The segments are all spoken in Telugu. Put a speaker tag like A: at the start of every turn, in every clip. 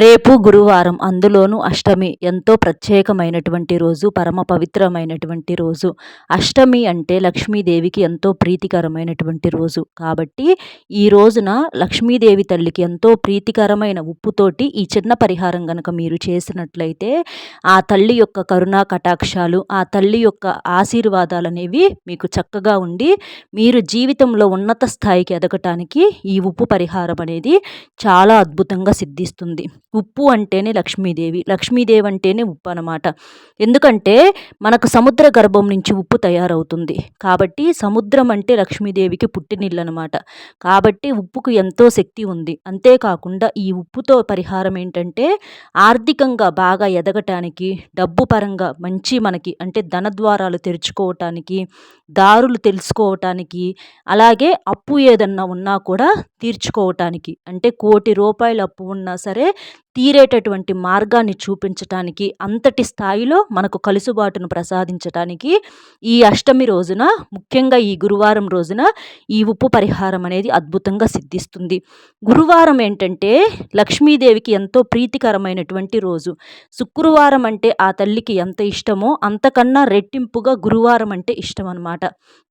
A: రేపు గురువారం అందులోనూ అష్టమి ఎంతో ప్రత్యేకమైనటువంటి రోజు పరమ పవిత్రమైనటువంటి రోజు. అష్టమి అంటే లక్ష్మీదేవికి ఎంతో ప్రీతికరమైనటువంటి రోజు. కాబట్టి ఈ రోజున లక్ష్మీదేవి తల్లికి ఎంతో ప్రీతికరమైన ఉప్పుతోటి ఈ చిన్న పరిహారం కనుక మీరు చేసినట్లయితే ఆ తల్లి యొక్క కరుణా కటాక్షాలు ఆ తల్లి యొక్క ఆశీర్వాదాలు అనేవి మీకు చక్కగా ఉండి మీరు జీవితంలో ఉన్నత స్థాయికి ఎదగటానికి ఈ ఉప్పు పరిహారం అనేది చాలా అద్భుతంగా సిద్ధిస్తుంది. ఉప్పు అంటేనే లక్ష్మీదేవి లక్ష్మీదేవి అంటేనే ఉప్పు అనమాట ఎందుకంటే మనకు సముద్ర గర్భం నుంచి ఉప్పు తయారవుతుంది. కాబట్టి సముద్రం అంటే లక్ష్మీదేవికి పుట్టినిల్లు అనమాట కాబట్టి ఉప్పుకు ఎంతో శక్తి ఉంది. అంతేకాకుండా ఈ ఉప్పుతో పరిహారం ఏంటంటే ఆర్థికంగా బాగా ఎదగటానికి డబ్బు పరంగా మంచి మనకి అంటే ధన ద్వారాలు తెరుచుకోవటానికి దారులు తెలుసుకోవటానికి అలాగే అప్పు ఏదన్నా ఉన్నా కూడా తీర్చుకోవటానికి అంటే కోటి రూపాయల అప్పు ఉన్నా సరే తీరేటటువంటి మార్గాన్ని చూపించటానికి అంతటి స్థాయిలో మనకు కలుసుబాటును ప్రసాదించటానికి ఈ అష్టమి రోజున ముఖ్యంగా ఈ గురువారం రోజున ఈ ఉప్పు పరిహారం అనేది అద్భుతంగా సిద్ధిస్తుంది. గురువారం ఏంటంటే లక్ష్మీదేవికి ఎంతో ప్రీతికరమైనటువంటి రోజు. శుక్రవారం అంటే ఆ తల్లికి ఎంత ఇష్టమో అంతకన్నా రెట్టింపుగా గురువారం అంటే ఇష్టం అనమాట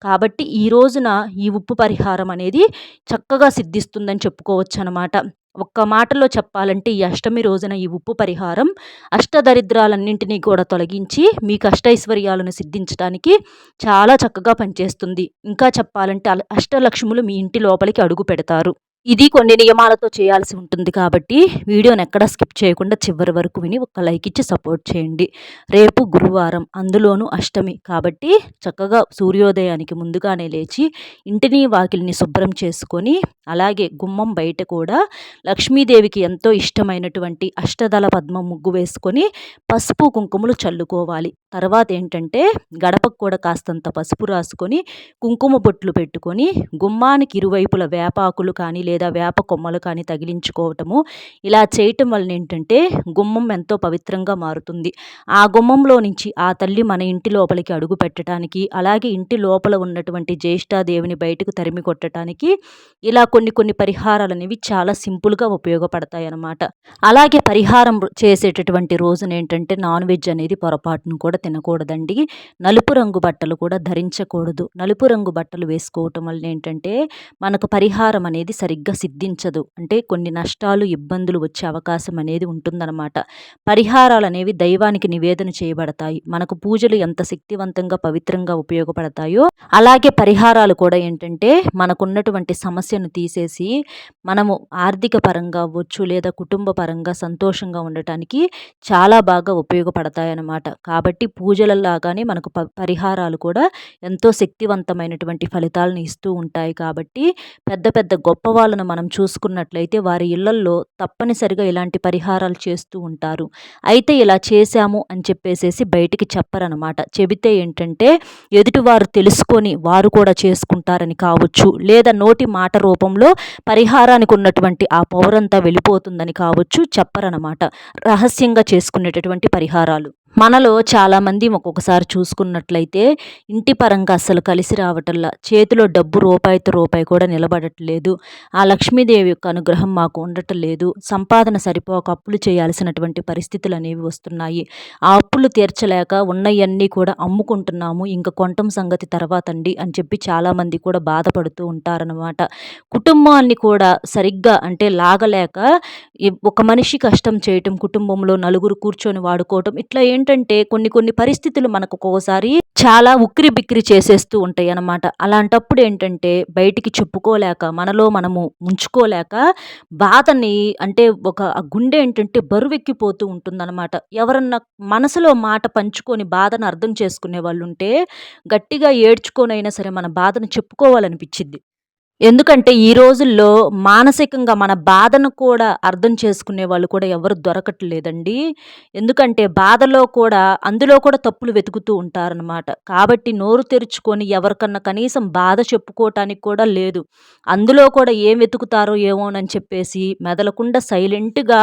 A: కాబట్టి ఈ రోజున ఈ ఉప్పు పరిహారం అనేది చక్కగా సిద్ధిస్తుందని చెప్పుకోవచ్చు అనమాట ఒక్క మాటలో చెప్పాలంటే ఈ అష్టమి రోజున ఈ ఉప్పు పరిహారం అష్టదరిద్రాలన్నింటినీ కూడా తొలగించి మీ కష్టైశ్వర్యాలను సిద్ధించడానికి చాలా చక్కగా పనిచేస్తుంది. ఇంకా చెప్పాలంటే అష్టలక్ష్ములు మీ ఇంటి లోపలికి అడుగు పెడతారు. ఇది కొన్ని నియమాలతో చేయాల్సి ఉంటుంది కాబట్టి వీడియోని ఎక్కడ స్కిప్ చేయకుండా చివరి వరకు విని ఒక లైక్ ఇచ్చి సపోర్ట్ చేయండి. రేపు గురువారం అందులోనూ అష్టమి కాబట్టి చక్కగా సూర్యోదయానికి ముందుగానే లేచి ఇంటిని వాకిలిని శుభ్రం చేసుకొని అలాగే గుమ్మం బయట కూడా లక్ష్మీదేవికి ఎంతో ఇష్టమైనటువంటి అష్టదళ పద్మం ముగ్గు వేసుకొని పసుపు కుంకుమలు చల్లుకోవాలి. తర్వాత ఏంటంటే గడపకు కూడా కాస్తంత పసుపు రాసుకొని కుంకుమ బొట్లు పెట్టుకొని గుమ్మానికి ఇరువైపుల వేపాకులు కానీ లేదా వేప కొమ్మలు కానీ తగిలించుకోవటము. ఇలా చేయటం వలన ఏంటంటే గుమ్మం ఎంతో పవిత్రంగా మారుతుంది. ఆ గుమ్మంలో నుంచి ఆ తల్లి మన ఇంటి లోపలికి అడుగు పెట్టడానికి అలాగే ఇంటి లోపల ఉన్నటువంటి జ్యేష్ఠాదేవిని బయటకు తరిమి కొట్టడానికి ఇలా కొన్ని కొన్ని పరిహారాలు అనేవి చాలా సింపుల్గా ఉపయోగపడతాయి అన్నమాట. అలాగే పరిహారం చేసేటటువంటి రోజున ఏంటంటే నాన్ వెజ్ అనేది పొరపాటును కూడా తినకూడదండి. నలుపు రంగు బట్టలు కూడా ధరించకూడదు. నలుపు రంగు బట్టలు వేసుకోవటం వల్ల ఏంటంటే మనకు పరిహారం అనేది సరిగ్గా సరిగ్గా సిద్ధించదు. అంటే కొన్ని నష్టాలు ఇబ్బందులు వచ్చే అవకాశం అనేది ఉంటుందన్నమాట. పరిహారాలు అనేవి దైవానికి నివేదన చేయబడతాయి. మనకు పూజలు ఎంత శక్తివంతంగా పవిత్రంగా ఉపయోగపడతాయో అలాగే పరిహారాలు కూడా ఏంటంటే మనకున్నటువంటి సమస్యను తీసేసి మనము ఆర్థిక పరంగా అవ్వచ్చు లేదా కుటుంబ పరంగా సంతోషంగా ఉండటానికి చాలా బాగా ఉపయోగపడతాయి అన్నమాట కాబట్టి పూజలలాగానే మనకు ప పరిహారాలు కూడా ఎంతో శక్తివంతమైనటువంటి ఫలితాలను ఇస్తూ ఉంటాయి. కాబట్టి పెద్ద పెద్ద గొప్ప వాళ్ళను మనం చూసుకున్నట్లయితే వారి ఇళ్ళల్లో తప్పనిసరిగా ఇలాంటి పరిహారాలు చేస్తూ ఉంటారు. అయితే ఇలా చేశాము అని చెప్పేసేసి బయటికి చెప్పరనమాట చెబితే ఏంటంటే ఎదుటివారు తెలుసుకొని వారు కూడా చేసుకుంటారని కావచ్చు లేదా నోటి మాట రూపంలో పరిహారానికి ఉన్నటువంటి ఆ పౌరంతా వెళ్ళిపోతుందని కావచ్చు చెప్పరనమాట రహస్యంగా చేసుకునేటటువంటి పరిహారాలు. మనలో చాలామంది ఒక్కొక్కసారి చూసుకున్నట్లయితే ఇంటి పరంగా అస్సలు కలిసి రావటంలా చేతిలో డబ్బు రూపాయితో రూపాయి కూడా నిలబడట్లేదు. ఆ లక్ష్మీదేవి యొక్క అనుగ్రహం మాకు ఉండటం లేదు సంపాదన సరిపోక అప్పులు చేయాల్సినటువంటి పరిస్థితులు అనేవి వస్తున్నాయి. ఆ అప్పులు తీర్చలేక ఉన్నవన్నీ కూడా అమ్ముకుంటున్నాము. ఇంకా కొంటం సంగతి తర్వాత అండి అని చెప్పి చాలామంది కూడా బాధపడుతూ ఉంటారనమాట కుటుంబాన్ని కూడా సరిగ్గా అంటే లాగలేక ఒక మనిషి కష్టం చేయటం కుటుంబంలో నలుగురు కూర్చొని వాడుకోవటం ఇట్లా ఏంటి ఏంటంటే కొన్ని కొన్ని పరిస్థితులు మనకు ఒక్కోసారి చాలా ఉక్కిరి బిక్కిరి చేసేస్తూ ఉంటాయి అన్నమాట. అలాంటప్పుడు ఏంటంటే బయటికి చెప్పుకోలేక మనలో మనము ఉంచుకోలేక బాధని అంటే ఒక గుండె ఏంటంటే బరువెక్కిపోతూ ఉంటుందన్నమాట. ఎవరన్నా మనసులో మాట పంచుకొని బాధను అర్థం చేసుకునే వాళ్ళు ఉంటే గట్టిగా ఏడ్చుకొనైనా సరే మన బాధను చెప్పుకోవాలనిపించింది ఎందుకంటే ఈ రోజుల్లో మానసికంగా మన బాధను కూడా అర్థం చేసుకునే వాళ్ళు కూడా ఎవరు దొరకట్లేదండి. ఎందుకంటే బాధలో కూడా అందులో కూడా తప్పులు వెతుకుతూ ఉంటారనమాట కాబట్టి నోరు తెరుచుకొని ఎవరికన్నా కనీసం బాధ చెప్పుకోవటానికి కూడా లేదు. అందులో కూడా ఏం వెతుకుతారో ఏమోనని చెప్పేసి మెదలకుండా సైలెంట్గా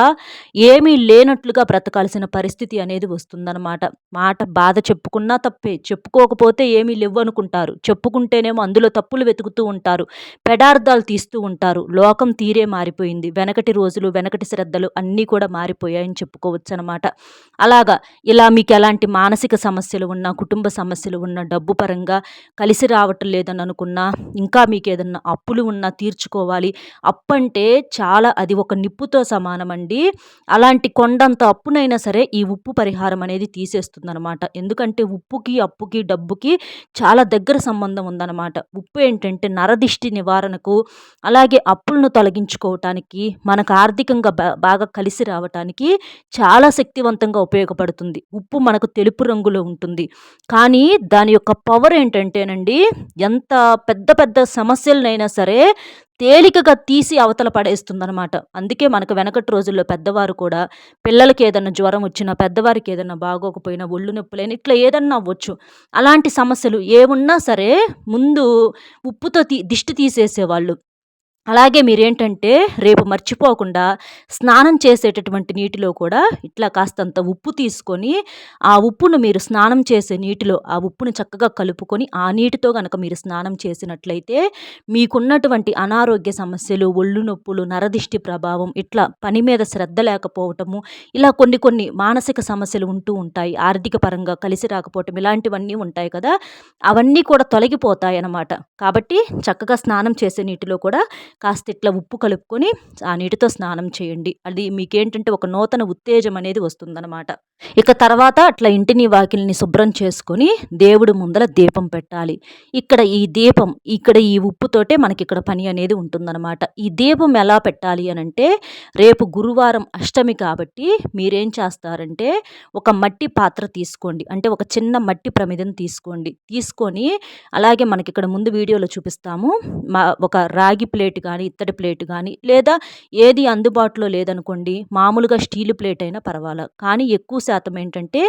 A: ఏమీ లేనట్లుగా బ్రతకాల్సిన పరిస్థితి అనేది వస్తుందన్నమాట. మాట బాధ చెప్పుకున్నా తప్పే చెప్పుకోకపోతే ఏమీ లేవు అనుకుంటారు చెప్పుకుంటేనేమో అందులో తప్పులు వెతుకుతూ ఉంటారు. పెడార్థాలు తీస్తూ ఉంటారు. లోకం తీరే మారిపోయింది. వెనకటి రోజులు వెనకటి శ్రద్ధలు అన్నీ కూడా మారిపోయాయని చెప్పుకోవచ్చు అనమాట అలాగా ఇలా మీకు ఎలాంటి మానసిక సమస్యలు ఉన్నా కుటుంబ సమస్యలు ఉన్నా డబ్బు పరంగా కలిసి రావటం లేదని అనుకున్నా ఇంకా మీకు ఏదన్నా అప్పులు ఉన్నా తీర్చుకోవాలి. అప్పు అంటే చాలా అది ఒక నిప్పుతో సమానమండి. అలాంటి కొండంత అప్పునైనా సరే ఈ ఉప్పు పరిహారం అనేది తీసేస్తుందనమాట ఎందుకంటే ఉప్పుకి అప్పుకి డబ్బుకి చాలా దగ్గర సంబంధం ఉందన్నమాట. ఉప్పు ఏంటంటే నరదిష్టి నివారణకు అలాగే అప్పులను తొలగించుకోవటానికి మనకు ఆర్థికంగా బాగా కలిసి రావటానికి చాలా శక్తివంతంగా ఉపయోగపడుతుంది. ఉప్పు మనకు తెలుపు రంగులో ఉంటుంది. కానీ దాని యొక్క పవర్ ఏంటంటేనండి ఎంత పెద్ద పెద్ద సమస్యలనైనా సరే తేలికగా తీసి అవతల పడేస్తుందనమాట అందుకే మనకు వెనకటి రోజుల్లో పెద్దవారు కూడా పిల్లలకి ఏదన్నా జ్వరం వచ్చినా పెద్దవారికి ఏదన్నా బాగోకపోయినా ఒళ్ళు నొప్పులైనా ఇట్లా ఏదన్నా అవ్వచ్చు. అలాంటి సమస్యలు ఏమున్నా సరే ముందు ఉప్పుతో తీ దిష్టి తీసేసేవాళ్ళు. అలాగే మీరేంటంటే రేపు మర్చిపోకుండా స్నానం చేసేటటువంటి నీటిలో కూడా ఇట్లా కాస్తంత ఉప్పు తీసుకొని ఆ ఉప్పును మీరు స్నానం చేసే నీటిలో ఆ ఉప్పును చక్కగా కలుపుకొని ఆ నీటితో కనుక మీరు స్నానం చేసినట్లయితే మీకున్నటువంటి అనారోగ్య సమస్యలు ఒళ్ళు నొప్పులు నరదిష్టి ప్రభావం ఇట్లా పని మీద శ్రద్ధ లేకపోవటము ఇలా కొన్ని కొన్ని మానసిక సమస్యలు ఉంటూ ఉంటాయి. ఆర్థిక పరంగా కలిసి రాకపోవటం ఇలాంటివన్నీ ఉంటాయి కదా అవన్నీ కూడా తొలగిపోతాయి అన్నమాట కాబట్టి చక్కగా స్నానం చేసే నీటిలో కూడా కాస్త ఇట్లా ఉప్పు కలుపుకొని ఆ నీటితో స్నానం చేయండి. అది మీకేంటంటే ఒక నూతన ఉత్తేజం అనేది వస్తుందన్నమాట. ఇక తర్వాత అట్లా ఇంటిని వాకిల్ని శుభ్రం చేసుకొని దేవుడు ముందల దీపం పెట్టాలి. ఇక్కడ ఈ దీపం ఇక్కడ ఈ ఉప్పుతోటే మనకి ఇక్కడ పని అనేది ఉంటుందన్నమాట. ఈ దీపం ఎలా పెట్టాలి అని అంటే రేపు గురువారం అష్టమి కాబట్టి మీరేం చేస్తారంటే ఒక మట్టి పాత్ర తీసుకోండి. అంటే ఒక చిన్న మట్టి ప్రమిదం తీసుకోండి. తీసుకొని అలాగే మనకి ఇక్కడ ముందు వీడియోలో చూపిస్తాము మా ఒక రాగి ప్లేట్ కానీ ఇత్తడి ప్లేట్ కానీ లేదా ఏది అందుబాటులో లేదనుకోండి మామూలుగా స్టీల్ ప్లేట్ అయినా పర్వాలేదు కానీ ఎక్కువ శాతం ఏంటంటే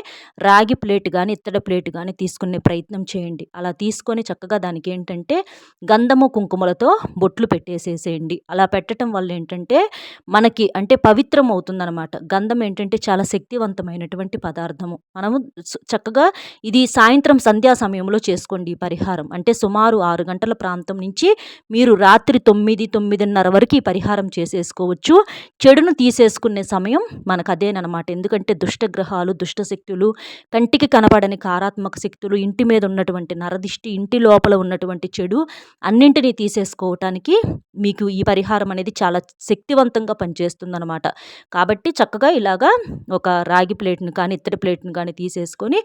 A: రాగి ప్లేట్ కానీ ఇత్తడి ప్లేట్ కానీ తీసుకునే ప్రయత్నం చేయండి. అలా తీసుకొని చక్కగా దానికి ఏంటంటే గంధము కుంకుమలతో బొట్లు పెట్టేసేసేయండి. అలా పెట్టడం వల్ల ఏంటంటే మనకి అంటే పవిత్రం అవుతుందన్నమాట. గంధం ఏంటంటే చాలా శక్తివంతమైనటువంటి పదార్థము. మనము చక్కగా ఇది సాయంత్రం సంధ్యా సమయంలో చేసుకోండి ఈ పరిహారం. అంటే సుమారు ఆరు గంటల ప్రాంతం నుంచి మీరు రాత్రి తొమ్మిది తొమ్మిదిన్నర వరకు ఈ పరిహారం చేసేసుకోవచ్చు. చెడును తీసేసుకునే సమయం మనకు అదేనమాట ఎందుకంటే దుష్టగ్రహాలు దుష్టశక్తులు కంటికి కనపడని కారాత్మక శక్తులు ఇంటి మీద ఉన్నటువంటి నరదిష్టి ఇంటి లోపల ఉన్నటువంటి చెడు అన్నింటినీ తీసేసుకోవటానికి మీకు ఈ పరిహారం అనేది చాలా శక్తివంతంగా పనిచేస్తుందన్నమాట. కాబట్టి చక్కగా ఇలాగా ఒక రాగి ప్లేట్ని కానీ ఇత్తడి ప్లేట్ని కానీ తీసేసుకొని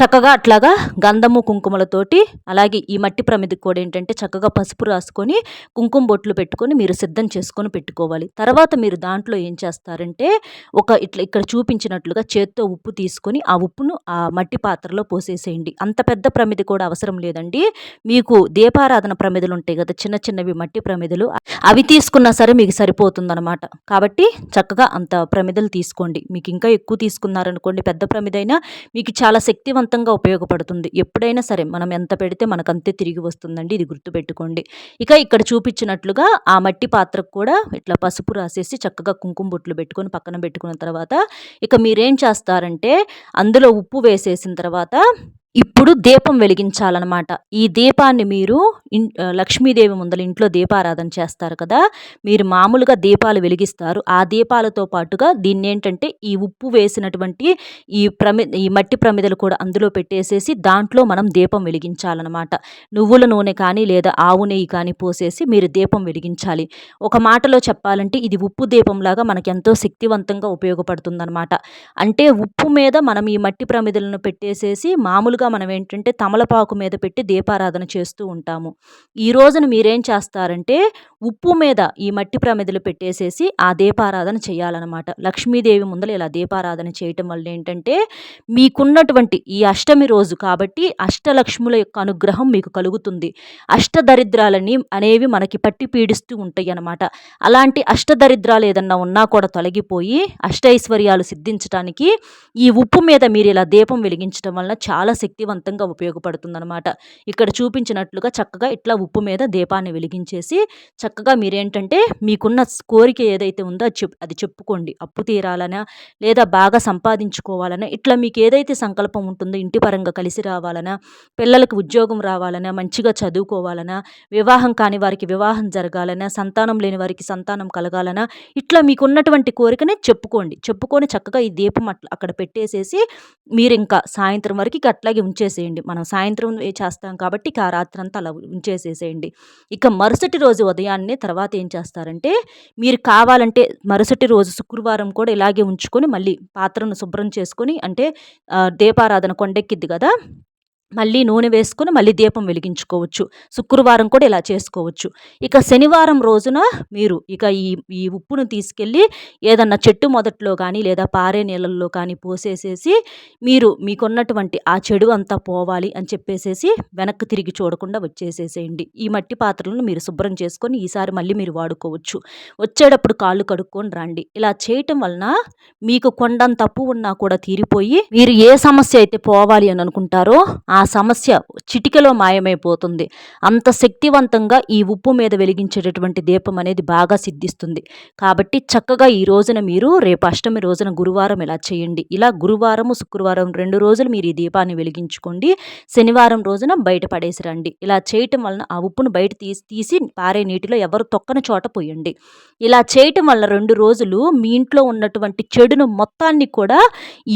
A: చక్కగా అట్లాగా గంధము కుంకుమలతోటి అలాగే ఈ మట్టి ప్రమిదికి కూడా ఏంటంటే చక్కగా పసుపు రాసుకొని కుంకుమ బొట్లు పెట్టుకొని మీరు సిద్ధం చేసుకొని పెట్టుకోవాలి. తర్వాత మీరు దాంట్లో ఏం చేస్తారంటే ఒక ఇట్లా ఇక్కడ చూపించినట్లుగా చేత్తో ఉప్పు తీసుకొని ఆ ఉప్పును ఆ మట్టి పాత్రలో పోసేసేయండి. అంత పెద్ద ప్రమిది కూడా అవసరం లేదండి. మీకు దీపారాధన ప్రమిదలు ఉంటాయి కదా చిన్న చిన్నవి మట్టి ప్రమిదలు అవి తీసుకున్నా సరే మీకు సరిపోతుందన్నమాట. కాబట్టి చక్కగా అంత ప్రమిదలు తీసుకోండి. మీకు ఇంకా ఎక్కువ తీసుకున్నారనుకోండి పెద్ద ప్రమిదైనా మీకు చాలా శక్తివంతంగా ఉపయోగపడుతుంది. ఎప్పుడైనా సరే మనం ఎంత పెడితే మనకు అంతే తిరిగి వస్తుందండి ఇది గుర్తుపెట్టుకోండి. ఇక ఇక్కడ చూపించినట్లు ఉండగా ఆ మట్టి పాత్రకు కూడా ఇట్లా పసుపు రాసేసి చక్కగా కుంకుమ బొట్లు పెట్టుకొని పక్కన పెట్టుకున్న తర్వాత ఇక మీరేం చేస్తారంటే అందులో ఉప్పు వేసేసిన తర్వాత ఇప్పుడు దీపం వెలిగించాలన్నమాట. ఈ దీపాన్ని మీరు లక్ష్మీదేవి ముందల ఇంట్లో దీపారాధన చేస్తారు కదా మీరు మామూలుగా దీపాలు వెలిగిస్తారు. ఆ దీపాలతో పాటుగా దీన్ని ఏంటంటే ఈ ఉప్పు వేసినటువంటి ఈ ప్రమి ఈ మట్టి ప్రమిదలు కూడా అందులో పెట్టేసేసి దాంట్లో మనం దీపం వెలిగించాలన్నమాట. నువ్వుల నూనె కానీ లేదా ఆవు నెయ్యి కానీ పోసేసి మీరు దీపం వెలిగించాలి. ఒక మాటలో చెప్పాలంటే ఇది ఉప్పు దీపంలాగా మనకు ఎంతో శక్తివంతంగా ఉపయోగపడుతుందన్నమాట. అంటే ఉప్పు మీద మనం ఈ మట్టి ప్రమిదలను పెట్టేసేసి మామూలుగా ఎక్కువగా మనం ఏంటంటే తమలపాకు మీద పెట్టి దీపారాధన చేస్తూ ఉంటాము. ఈ రోజున మీరేం చేస్తారంటే ఉప్పు మీద ఈ మట్టి ప్రమిదలు పెట్టేసేసి ఆ దీపారాధన చేయాలన్నమాట. లక్ష్మీదేవి ముందర ఇలా దీపారాధన చేయటం వల్ల ఏంటంటే మీకున్నటువంటి ఈ అష్టమి రోజు కాబట్టి అష్టలక్ష్ముల యొక్క అనుగ్రహం మీకు కలుగుతుంది. అష్టదరిద్రాలని అనేవి మనకి పట్టి పీడిస్తూ ఉంటాయి అన్నమాట. అలాంటి అష్టదరిద్రాలు ఏదన్నా ఉన్నా కూడా తొలగిపోయి అష్టైశ్వర్యాలు సిద్ధించడానికి ఈ ఉప్పు మీద మీరు ఇలా దీపం వెలిగించడం వలన చాలా శక్తి శక్తివంతంగా ఉపయోగపడుతుందనమాట ఇక్కడ చూపించినట్లుగా చక్కగా ఇట్లా ఉప్పు మీద దీపాన్ని వెలిగించేసి చక్కగా మీరేంటంటే మీకున్న కోరిక ఏదైతే ఉందో అది చెప్ అది చెప్పుకోండి. అప్పు తీరాలనా లేదా బాగా సంపాదించుకోవాలనా ఇట్లా మీకు ఏదైతే సంకల్పం ఉంటుందో ఇంటి పరంగా కలిసి రావాలనా పిల్లలకు ఉద్యోగం రావాలనా మంచిగా చదువుకోవాలనా వివాహం కాని వారికి వివాహం జరగాలనా సంతానం లేని వారికి సంతానం కలగాలనా ఇట్లా మీకు ఉన్నటువంటి కోరికనే చెప్పుకోండి. చెప్పుకొని చక్కగా ఈ దీపం అట్లా అక్కడ పెట్టేసేసి మీరు ఇంకా సాయంత్రం వరకు అట్లా అలాగే ఉంచేసేయండి. మనం సాయంత్రం చేస్తాం కాబట్టి ఇక ఆ రాత్రంతా అలా ఉంచేసేసేయండి. ఇక మరుసటి రోజు ఉదయాన్నే తర్వాత ఏం చేస్తారంటే మీరు కావాలంటే మరుసటి రోజు శుక్రవారం కూడా ఇలాగే ఉంచుకొని మళ్ళీ పాత్రను శుభ్రం చేసుకొని అంటే దీపారాధన కొండెక్కిద్ది కదా మళ్ళీ నూనె వేసుకుని మళ్ళీ దీపం వెలిగించుకోవచ్చు. శుక్రవారం కూడా ఇలా చేసుకోవచ్చు. ఇక శనివారం రోజున మీరు ఇక ఈ ఈ ఉప్పును తీసుకెళ్ళి ఏదన్నా చెట్టు మొదట్లో కానీ లేదా పారే నీళ్ళల్లో కానీ పోసేసేసి మీరు మీకున్నటువంటి ఆ చెడు అంతా పోవాలి అని చెప్పేసేసి వెనక్కి తిరిగి చూడకుండా వచ్చేసేసేయండి. ఈ మట్టి పాత్రలను మీరు శుభ్రం చేసుకొని ఈసారి మళ్ళీ మీరు వాడుకోవచ్చు. వచ్చేటప్పుడు కాళ్ళు కడుక్కొని రండి. ఇలా చేయటం వలన మీకు కొండంత తప్పు ఉన్నా కూడా తీరిపోయి మీరు ఏ సమస్య అయితే పోవాలి అని అనుకుంటారో ఆ సమస్య చిటికలో మాయమైపోతుంది. అంత శక్తివంతంగా ఈ ఉప్పు మీద వెలిగించేటటువంటి దీపం అనేది బాగా సిద్ధిస్తుంది. కాబట్టి చక్కగా ఈ రోజున మీరు రేపు అష్టమి రోజున గురువారం ఇలా చేయండి. ఇలా గురువారము శుక్రవారం రెండు రోజులు మీరు ఈ దీపాన్ని వెలిగించుకోండి. శనివారం రోజున బయట పడేసి రండి. ఇలా చేయటం వలన ఆ ఉప్పును బయట తీసి తీసి పారే నీటిలో ఎవరు తొక్కని చోట పోయండి. ఇలా చేయటం వల్ల రెండు రోజులు మీ ఇంట్లో ఉన్నటువంటి చెడును మొత్తాన్ని కూడా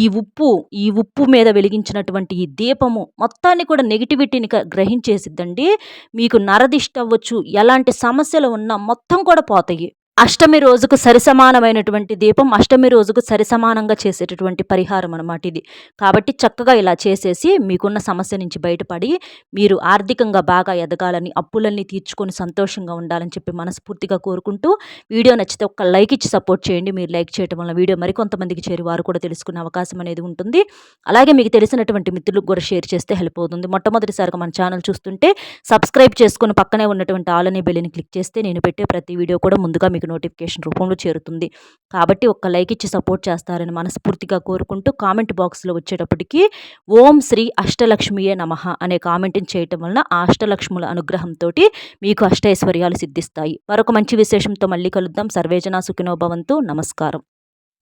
A: ఈ ఉప్పు ఈ ఉప్పు మీద వెలిగించినటువంటి ఈ దీపము మొత్తాన్ని కూడా నెగిటివిటీని గ్రహించేసిద్దండి. మీకు నరదిష్ట అవ్వచ్చు ఎలాంటి సమస్యలు ఉన్నా మొత్తం కూడా పోతాయి. అష్టమి రోజుకు సరిసమానమైనటువంటి దీపం అష్టమి రోజుకు సరిసమానంగా చేసేటటువంటి పరిహారం అనమాట ఇది. కాబట్టి చక్కగా ఇలా చేసేసి మీకున్న సమస్య నుంచి బయటపడి మీరు ఆర్థికంగా బాగా ఎదగాలని అప్పులన్నీ తీర్చుకొని సంతోషంగా ఉండాలని చెప్పి మనస్ఫూర్తిగా కోరుకుంటూ వీడియో నచ్చితే ఒక లైక్ ఇచ్చి సపోర్ట్ చేయండి. మీరు లైక్ చేయడం వల్ల వీడియో మరికొంతమందికి చేరి వారు కూడా తెలుసుకునే అవకాశం అనేది ఉంటుంది. అలాగే మీకు తెలిసినటువంటి మిత్రులకు కూడా షేర్ చేస్తే హెల్ప్ అవుతుంది. మొట్టమొదటిసారిగా మన ఛానల్ చూస్తుంటే సబ్స్క్రైబ్ చేసుకుని పక్కనే ఉన్నటువంటి ఆలని బెల్లిని క్లిక్ చేస్తే నేను పెట్టే ప్రతి వీడియో కూడా ముందుగా మీకు నోటిఫికేషన్ రూపంలో చేరుతుంది. కాబట్టి ఒక్క లైక్ ఇచ్చి సపోర్ట్ చేస్తారని మనస్ఫూర్తిగా కోరుకుంటూ కామెంట్ బాక్స్లో వచ్చేటప్పటికి ఓం శ్రీ అష్టలక్ష్మియే నమ అనే కామెంట్ని చేయటం వలన ఆ అష్టలక్ష్ముల అనుగ్రహంతో మీకు అష్టైశ్వర్యాలు సిద్ధిస్తాయి. మరొక మంచి విశేషంతో మళ్ళీ కలుద్దాం. సర్వేజన సుఖినోభవంతు నమస్కారం.